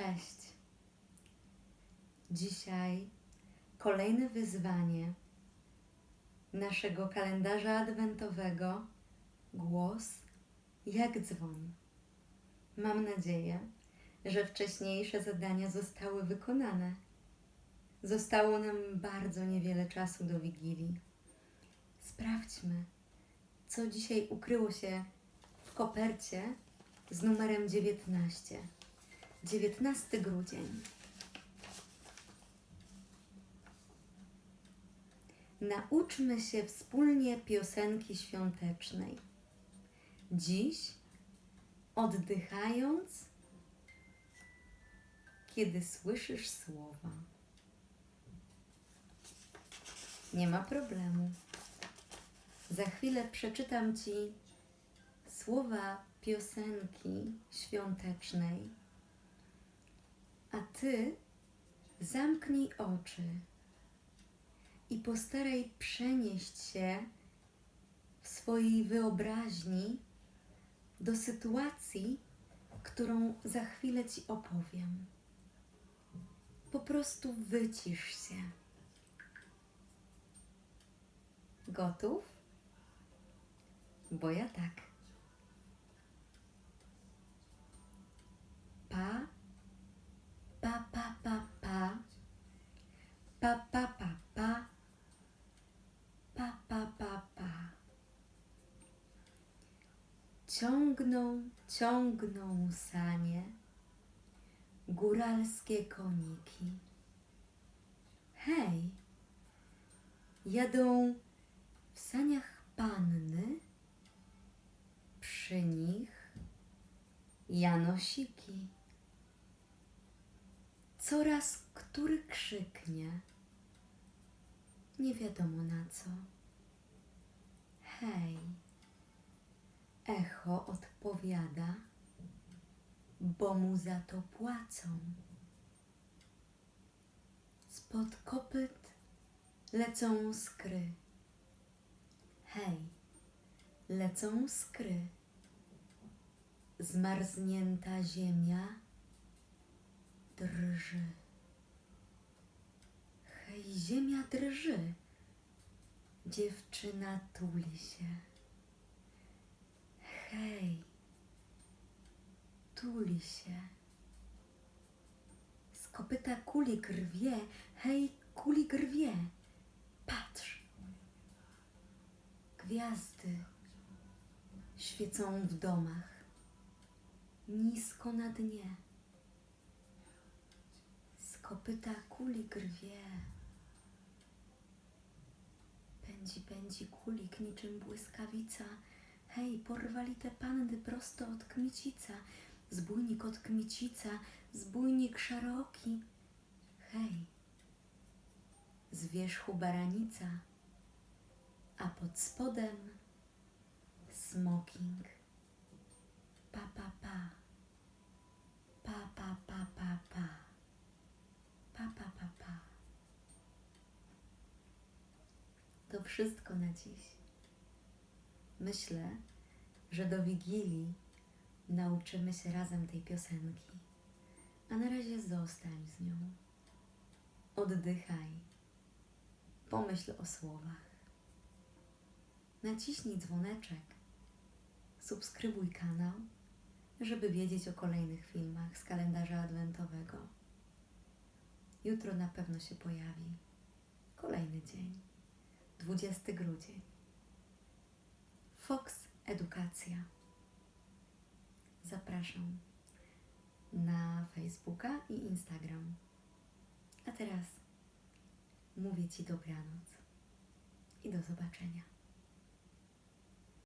Cześć. Dzisiaj kolejne wyzwanie naszego kalendarza adwentowego Głos jak dzwon. Mam nadzieję, że wcześniejsze zadania zostały wykonane. Zostało nam bardzo niewiele czasu do Wigilii. Sprawdźmy, co dzisiaj ukryło się w kopercie z numerem 19. 19 grudzień. Nauczmy się wspólnie piosenki świątecznej. Dziś, oddychając, kiedy słyszysz słowa. Nie ma problemu. Za chwilę przeczytam Ci słowa piosenki świątecznej, a Ty zamknij oczy i postaraj przenieść się w swojej wyobraźni do sytuacji, którą za chwilę Ci opowiem. Po prostu wycisz się. Gotów? Bo ja tak. Pa, pa, pa, pa, pa, pa, pa, pa. Ciągną, ciągną sanie góralskie koniki. Hej, jadą w saniach panny, przy nich Janosiki. Coraz który krzyknie, nie wiadomo na co. Hej, echo odpowiada, bo mu za to płacą. Spod kopyt lecą skry. Hej, lecą skry. Zmarznięta ziemia drży. Hej, ziemia drży. Dziewczyna tuli się. Hej, tuli się. Z kopyta kulik rwie. Hej, kulik rwie. Patrz. Gwiazdy świecą w domach, nisko na dnie. Z kopyta kulik rwie. Pędzi, pędzi kulik niczym błyskawica. Hej, porwali te panny prosto od kmicica. Zbójnik od kmicica, zbójnik szeroki. Hej, z wierzchu baranica, a pod spodem smoking. Pa, pa, pa. Pa, pa, pa, pa, pa. Pa, pa, pa, pa. To wszystko na dziś. Myślę, że do Wigilii nauczymy się razem tej piosenki. A na razie zostań z nią. Oddychaj. Pomyśl o słowach. Naciśnij dzwoneczek. Subskrybuj kanał, żeby wiedzieć o kolejnych filmach z kalendarza adwentowego. Jutro na pewno się pojawi kolejny dzień, 20 grudzień. Fox Edukacja. Zapraszam na Facebooka i Instagram. A teraz mówię Ci dobranoc i do zobaczenia.